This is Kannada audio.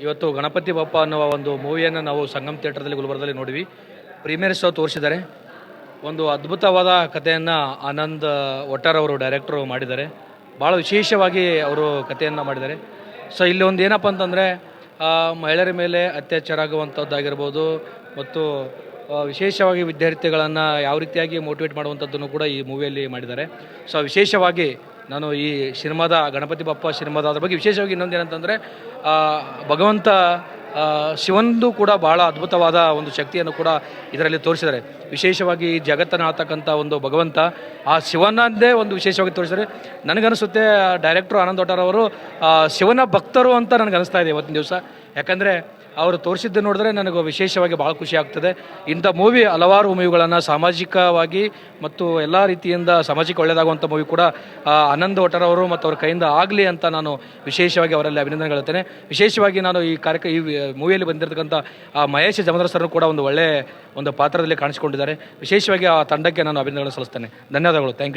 ಇವತ್ತು ಗಣಪತಿ ಬಪ್ಪ ಅನ್ನುವ ಒಂದು ಮೂವಿಯನ್ನು ನಾವು ಸಂಗಮ್ ಥಿಯೇಟರ್ದಲ್ಲಿ, ಗುಲ್ಬರ್ಗದಲ್ಲಿ ನೋಡಿವಿ ಪ್ರೀಮಿಯರ್ ಶೋ ತೋರಿಸಿದ್ದಾರೆ. ಒಂದು ಅದ್ಭುತವಾದ ಕಥೆಯನ್ನು ಆನಂದ್ ಒಟ್ಟಾರ್ ಅವರು ಡೈರೆಕ್ಟ್ರು ಮಾಡಿದ್ದಾರೆ. ಭಾಳ ವಿಶೇಷವಾಗಿ ಅವರು ಕಥೆಯನ್ನು ಮಾಡಿದ್ದಾರೆ. ಸೊ, ಇಲ್ಲಿ ಒಂದು ಏನಪ್ಪ ಅಂತಂದರೆ ಮಹಿಳೆಯರ ಮೇಲೆ ಅತ್ಯಾಚಾರ ಆಗುವಂಥದ್ದಾಗಿರ್ಬೋದು ಮತ್ತು ವಿಶೇಷವಾಗಿ ವಿದ್ಯಾರ್ಥಿಗಳನ್ನು ಯಾವ ರೀತಿಯಾಗಿ ಮೋಟಿವೇಟ್ ಮಾಡುವಂಥದ್ದನ್ನು ಕೂಡ ಈ ಮೂವಿಯಲ್ಲಿ ಮಾಡಿದ್ದಾರೆ. ಸೊ, ವಿಶೇಷವಾಗಿ ನಾನು ಈ ಸಿನಿಮಾದ ಗಣಪತಿ ಬಪ್ಪ ಸಿನಿಮಾದ ಅದ್ರ ಬಗ್ಗೆ ವಿಶೇಷವಾಗಿ ಇನ್ನೊಂದು ಏನಂತಂದರೆ ಭಗವಂತ ಶಿವಂದು ಕೂಡ ಬಹಳ ಅದ್ಭುತವಾದ ಒಂದು ಶಕ್ತಿಯನ್ನು ಕೂಡ ಇದರಲ್ಲಿ ತೋರಿಸಿದ್ದಾರೆ. ವಿಶೇಷವಾಗಿ ಜಗತ್ತನ್ನು ಆತಕ್ಕಂಥ ಒಂದು ಭಗವಂತ, ಆ ಶಿವನದ್ದೇ ಒಂದು ವಿಶೇಷವಾಗಿ ತೋರಿಸಿದ್ದಾರೆ. ನನಗನ್ನಿಸುತ್ತೆ ಡೈರೆಕ್ಟ್ರು ಆನಂದ್ ಅವರು ಶಿವನ ಭಕ್ತರು ಅಂತ ನನಗನ್ನಿಸ್ತಾ ಇದೆ ಇವತ್ತಿನ ದಿವಸ. ಯಾಕಂದರೆ, ಅವರು ತೋರಿಸಿದ್ದು ನೋಡಿದ್ರೆ ನನಗೆ ವಿಶೇಷವಾಗಿ ಭಾಳ ಖುಷಿ ಆಗ್ತದೆ. ಇಂಥ ಮೂವಿ ಹಲವಾರು ಮೂವಿಗಳನ್ನು ಸಾಮಾಜಿಕವಾಗಿ ಮತ್ತು ಎಲ್ಲ ರೀತಿಯಿಂದ ಸಾಮಾಜಿಕ ಒಳ್ಳೆಯದಾಗುವಂಥ ಮೂವಿ ಕೂಡ ಆನಂದ್ ಅವರು ಮತ್ತು ಅವ್ರ ಕೈಯಿಂದ ಆಗಲಿ ಅಂತ ನಾನು ವಿಶೇಷವಾಗಿ ಅವರಲ್ಲಿ ಅಭಿನಂದನೆ ಹೇಳ್ತೇನೆ. ವಿಶೇಷವಾಗಿ ನಾನು ಈ ಕಾರ್ಯಕ್ರಮ ಈ ಮೂವಿಯಲ್ಲಿ ಬಂದಿರತಕ್ಕಂಥ, ಆ, ಮಹೇಶ್ ಜಮದ್ರ ಸರ್ ಕೂಡ ಒಂದು ಒಳ್ಳೆಯ ಒಂದು ಪಾತ್ರದಲ್ಲಿ ಕಾಣಿಸಿಕೊಂಡಿದ್ದಾರೆ. ವಿಶೇಷವಾಗಿ ಆ ತಂಡಕ್ಕೆ ನಾನು ಅಭಿನಂದನೆ ಸಲ್ಲಿಸ್ತೇನೆ. ಧನ್ಯವಾದಗಳು. Thank you